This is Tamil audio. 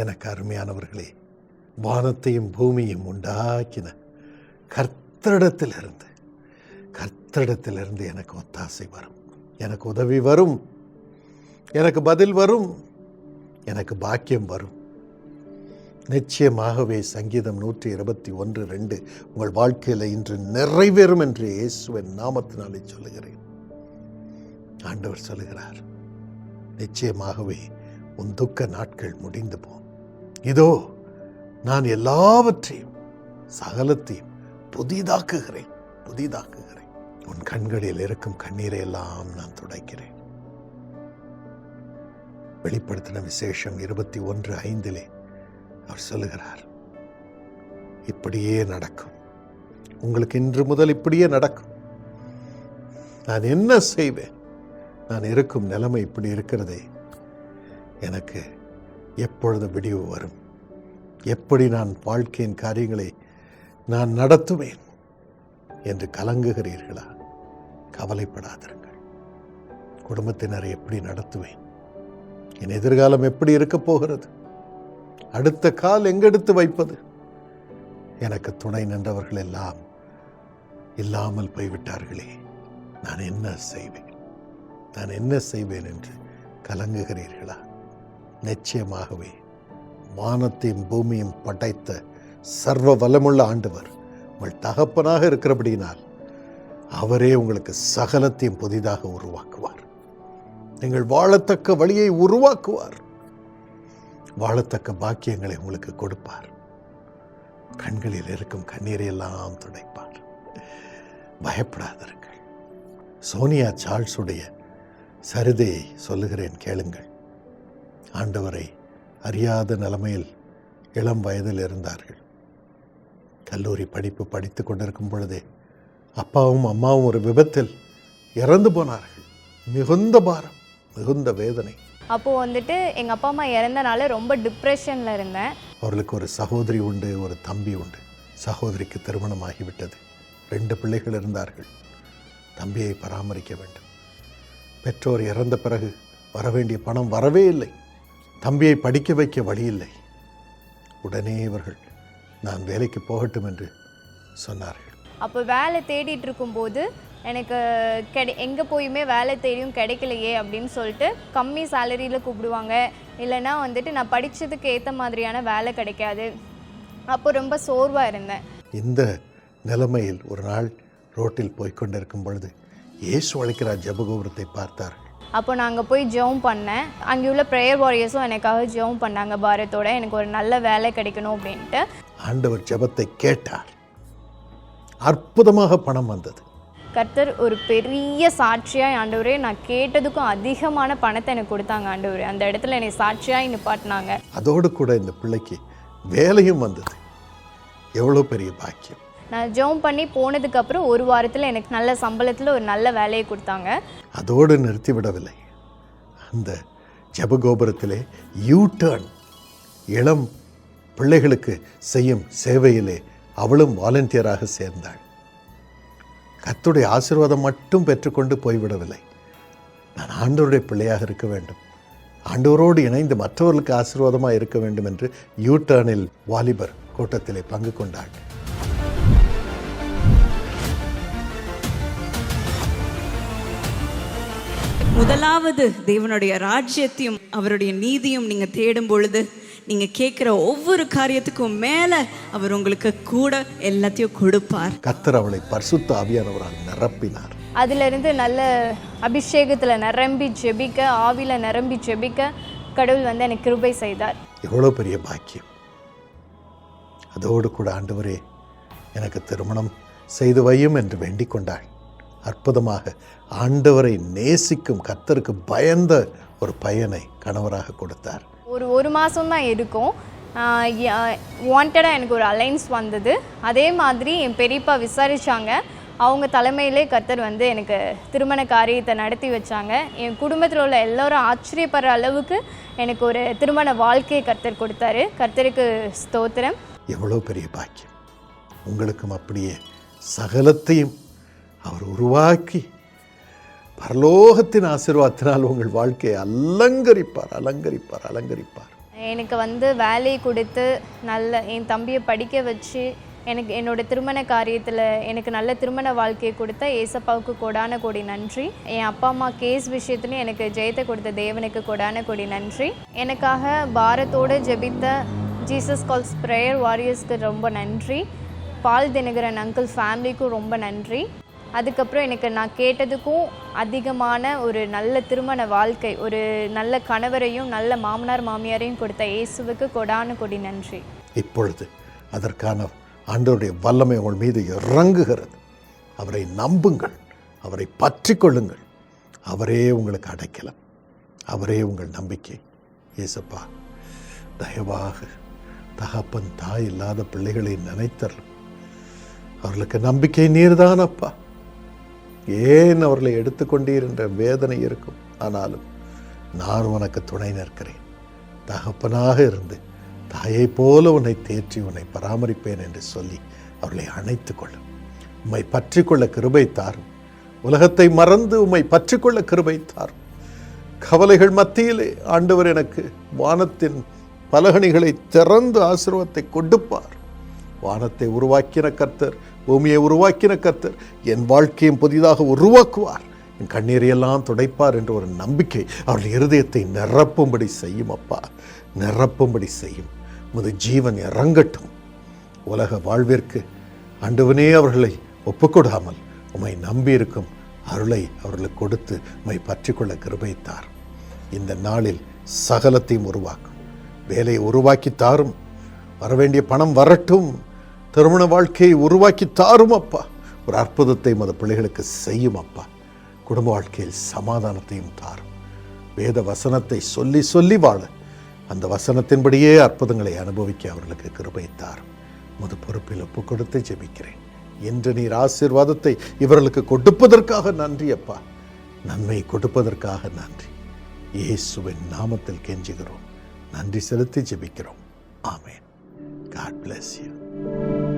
எனக்கு அருமையானவர்களே வானத்தையும் பூமியும் உண்டாக்கின கர்த்தரிடத்திலிருந்து கர்த்தரிடத்திலிருந்து எனக்கு ஒத்தாசை வரும். எனக்கு உதவி வரும். எனக்கு பதில் வரும். எனக்கு பாக்கியம் வரும். நிச்சயமாகவே சங்கீதம் நூற்றி இருபத்தி ஒன்று ரெண்டு உங்கள் வாழ்க்கையில் இன்று நிறைவேறும் என்று இயேசுவின் நாமத்தினாலே சொல்லுகிறேன். ஆண்டவர் சொல்லுகிறார் நிச்சயமாகவே உன் துக்க நாட்கள் முடிந்து போம் இதோ நான் எல்லாவற்றையும் சகலத்தையும் புதிதாக்குகிறேன் புதிதாக்குகிறேன். உன் கண்களில் இருக்கும் கண்ணீரை எல்லாம் நான் துடைக்கிறேன். வெளிப்படுத்தின விசேஷம் இருபத்தி ஒன்று ஐந்திலே அவர் சொல்லுகிறார் இப்படியே நடக்கும். உங்களுக்கு இன்று முதல் இப்படியே நடக்கும். நான் என்ன செய்வேன்? நான் இருக்கும் நிலைமை இப்படி இருக்கிறதே. எனக்கு எப்பொழுது விடிவு வரும்? எப்படி நான் வாழ்க்கையின் காரியங்களை நான் நடத்துவேன் என்று கலங்குகிறீர்களா? கவலைப்படாதிருங்கள். குடும்பத்தினரை எப்படி நடத்துவேன்? என் எதிர்காலம் எப்படி இருக்கப் போகிறது? அடுத்த கால் எங்கெடுத்து வைப்பது? எனக்கு துணை நின்றவர்கள் எல்லாம் இல்லாமல் போய்விட்டார்களே நான் என்ன செய்வேன்? நான் என்ன செய்வேன் என்று கலங்குகிறீர்களா? நிச்சயமாகவே. வானத்தையும் பூமியும் படைத்த சர்வ வலமுள்ள ஆண்டவர் உங்கள் தகப்பனாக இருக்கிறபடியினால் அவரே உங்களுக்கு சகலத்தையும் புதிதாக உருவாக்குவார். நீங்கள் வாழத்தக்க வழியை உருவாக்குவார். வாழத்தக்க பாக்கியங்களை உங்களுக்கு கொடுப்பார். கண்களில் இருக்கும் கண்ணீரை எல்லாம் துடைப்பார். பயப்படாதீர்கள் சோனியா சார்ல்ஸுடைய சரிதையை சொல்லுகிறேன் கேளுங்கள். ஆண்டவரை அறியாத நிலைமையில் இளம் வயதில் இருந்தார்கள். கல்லூரி படிப்பு படித்து கொண்டிருக்கும் பொழுதே அப்பாவும் அம்மாவும் ஒரு விபத்தில் இறந்து போனார்கள். மிகுந்த பாரம் மிகுந்த வேதனை. அப்போது வந்துட்டு எங்கள் அப்பா அம்மா இறந்தனால ரொம்ப டிப்ரெஷனில் இருந்தேன். அவர்களுக்கு ஒரு சகோதரி உண்டு ஒரு தம்பி உண்டு. சகோதரிக்கு திருமணமாகிவிட்டது. ரெண்டு பிள்ளைகள் இருந்தார்கள். தம்பியை பராமரிக்க வேண்டும். பெற்றோர் இறந்த பிறகு வர வேண்டிய பணம் வரவே இல்லை. தம்பியை படிக்க வைக்க வழி இல்லை உடனே இவர்கள் நான் வேலைக்கு போகட்டும் என்று சொன்னார்கள். அப்போ வேலை தேடிட்டு இருக்கும்போது எனக்கு கிடை எங்கே போயுமே வேலை தேடியும் கிடைக்கலையே அப்படின்னு சொல்லிட்டு கம்மி சேலரியில் கூப்பிடுவாங்க. இல்லைன்னா வந்துட்டு நான் படித்ததுக்கு ஏற்ற மாதிரியான வேலை கிடைக்காது. அப்போ ரொம்ப சோர்வாக இருந்தேன். இந்த நிலைமையில் ஒரு நாள் ரோட்டில் போய்க் கொண்டிருக்கும் பொழுது இயேசு அழைக்கிறார் ஜெபகோபுரத்தை பார்த்தார்கள். அப்போ நான் அங்கே போய் ஜெபம் பண்ணேன். அங்கே உள்ள ப்ரேயர் வாரியர்ஸும் எனக்காக ஜெபம் பண்ணாங்க பாரத்தோட. எனக்கு ஒரு நல்ல வேலை கிடைக்கணும் அப்படின்ட்டு. ஆண்டவர் ஜெபத்தை கேட்டார். அற்புதமாக பணம் வந்தது. கர்த்தர் ஒரு பெரிய சாட்சியாக ஆண்டவரே நான் கேட்டதுக்கும் அதிகமான பணத்தை எனக்கு கொடுத்தாங்க ஆண்டவரே. அந்த இடத்துல என்னை சாட்சியாக நிப்பாட்டினாங்க. அதோடு கூட இந்த பிள்ளைக்கு வேலையும் வந்தது. எவ்வளோ பெரிய பாக்கியம். நான் ஜெபம் பண்ணி போனதுக்கப்புறம் ஒரு வாரத்தில் எனக்கு நல்ல சம்பளத்தில் ஒரு நல்ல வேலையை கொடுத்தாங்க. அதோடு நிறுத்திவிடவில்லை அந்த ஜபகோபுரத்திலே யூ டர்ன் இளம் பிள்ளைகளுக்கு செய்யும் சேவையிலே அவளும் வாலண்டியராக சேர்ந்தாள். கத்துடைய ஆசீர்வாதம் மட்டும் பெற்றுக்கொண்டு போய்விடவில்லை. நான் ஆண்டோருடைய பிள்ளையாக இருக்க வேண்டும். ஆண்டோரோடு இணைந்து மற்றவர்களுக்கு ஆசீர்வாதமாக இருக்க வேண்டும் என்று யூ டர்னில் வாலிபர் கூட்டத்திலே பங்கு கொண்டாள். முதலாவது தேவனுடைய ராஜ்யத்தையும் அவருடைய நீதியும் நீங்க தேடும் பொழுது நீங்க கேட்குற ஒவ்வொரு காரியத்துக்கும் மேல அவர் உங்களுக்கு கூட எல்லாத்தையும் கொடுப்பார். கர்த்தர் அவளை பரிசுத்த ஆவியானவரால் நிரப்பினார். அதிலிருந்து நல்ல அபிஷேகத்தில் நிரம்பி ஜெபிக்க ஆவியில் நிரம்பி ஜெபிக்க கடவுள் வந்து எனக்கு கிருபை செய்தார். எவ்வளோ பெரிய பாக்கியம். அதோடு கூட ஆண்டவரே எனக்கு திருமணம் செய்து வையும் என்று வேண்டிக் கொண்டாள் அற்புதமாக ஆண்டவரை நேசிக்கும் கர்த்தருக்கு பயந்த ஒரு பையனை கணவராக கொடுத்தார். ஒரு ஒரு மாதம் தான் இருக்கும் வாண்டடாக எனக்கு ஒரு அலைன்ஸ் வந்தது. அதே மாதிரி என் பெரியப்பா விசாரிச்சாங்க. அவங்க தலைமையிலே கர்த்தர் வந்து எனக்கு திருமண காரியத்தை நடத்தி வச்சாங்க. என் குடும்பத்தில் உள்ள எல்லாரும் ஆச்சரியப்படுற அளவுக்கு எனக்கு ஒரு திருமண வாழ்க்கையை கர்த்தர் கொடுத்தாரு. கர்த்தருக்கு ஸ்தோத்திரம். எவ்வளோ பெரிய பாக்கியம். உங்களுக்கும் அப்படியே சகலத்தையும் அவர் உருவாக்கி பரலோகத்தின் ஆசீர்வாதத்தினால் உங்கள் வாழ்க்கையை அலங்கரிப்பார் அலங்கரிப்பார் அலங்கரிப்பார். எனக்கு வந்து வேலையை கொடுத்து நல்ல என் தம்பியை படிக்க வச்சு எனக்கு என்னோட திருமண காரியத்தில் எனக்கு நல்ல திருமண வாழ்க்கையை கொடுத்த ஏசப்பாவுக்கு கொடான கொடி நன்றி. என் அப்பா அம்மா கேஸ் விஷயத்துலையும் எனக்கு ஜெயத்தை கொடுத்த தேவனுக்கு கொடான கொடி நன்றி. எனக்காக பாரத்தோடு ஜெபித்த ஜீசஸ் கால்ஸ் ப்ரேயர் வாரியர்ஸ்க்கு ரொம்ப நன்றி. பால் தினகரன் அங்கிள் ஃபேமிலிக்கும் ரொம்ப நன்றி. அதுக்கப்புறம் எனக்கு நான் கேட்டதுக்கும் அதிகமான ஒரு நல்ல திருமண வாழ்க்கை ஒரு நல்ல கணவரையும் நல்ல மாமனார் மாமியாரையும் கொடுத்த இயேசுவுக்கு கொடானு கொடி நன்றி. இப்பொழுது அதற்கான ஆண்டவருடைய வல்லமை உங்கள் மீது இறங்குகிறது. அவரை நம்புங்கள் அவரை பற்றி கொள்ளுங்கள். அவரே உங்களுக்கு அடைக்கலம். அவரே உங்கள் நம்பிக்கை. ஏசப்பா தயவாக தகப்பன் தாய் இல்லாத பிள்ளைகளை நினைத்தரலும். அவர்களுக்கு நம்பிக்கை நீர்தானப்பா. ஏன் அவர்களை எடுத்துக்கொண்டீர் என்ற வேதனை இருக்கும்? ஆனாலும் நான் உனக்கு துணை நிற்கிறேன். தகப்பனாக இருந்து தாயைப் போல உன்னை தேற்றி உன்னை பராமரிப்பேன் என்று சொல்லி அவர்களை அணைத்து கொள்ளும் உம்மை பற்றிக்கொள்ள கிருபை தாரும். உலகத்தை மறந்து உம்மை பற்றிக்கொள்ள கிருபை தாரும். கவலைகள் மத்தியிலே ஆண்டவர் எனக்கு வானத்தின் பலகணிகளை திறந்து ஆசிர்வத்தை கொடுப்பார். வானத்தை உருவாக்கின கர்த்தர் பூமியை உருவாக்கின கர்த்தர். என் வாழ்க்கையும் புதிதாக உருவாக்குவார். என் கண்ணீரையெல்லாம் துடைப்பார் என்ற ஒரு நம்பிக்கை அவருடைய இருதயத்தை நிரப்பும்படி செய்யும் அப்பா. நிரப்பும்படி செய்யும். உமது ஜீவன் இறங்கட்டும். உலக வாழ்விற்கு அண்டுவனே அவர்களை ஒப்புக்கொடாமல் உம்மை நம்பியிருக்கும் அருளை அவர்களுக்கு கொடுத்து உமை பற்றிக்கொள்ள கிருபைத்தார். இந்த நாளில் சகலத்தையும் உருவாக்கும். வேலையை உருவாக்கி தாரும். வரவேண்டிய பணம் வரட்டும். திருமண வாழ்க்கையை உருவாக்கி தாரும் அப்பா. ஒரு அற்புதத்தை மத பிள்ளைகளுக்கு செய்யும் அப்பா. குடும்ப வாழ்க்கையில் சமாதானத்தையும் தாரும். வேத வசனத்தை சொல்லி சொல்லி வாழ. அந்த வசனத்தின்படியே அற்புதங்களை அனுபவிக்க அவர்களுக்கு கிருபை தாரும். மது பொறுப்பில் ஒப்பு கொடுத்து ஜெபிக்கிறேன். இன்று நீர் ஆசீர்வாதத்தை இவர்களுக்கு கொடுப்பதற்காக நன்றி அப்பா. நன்மை கொடுப்பதற்காக நன்றி. இயேசுவின் நாமத்தில் கெஞ்சுகிறோம். நன்றி செலுத்தி ஜெபிக்கிறோம். ஆமேன். God Thank you.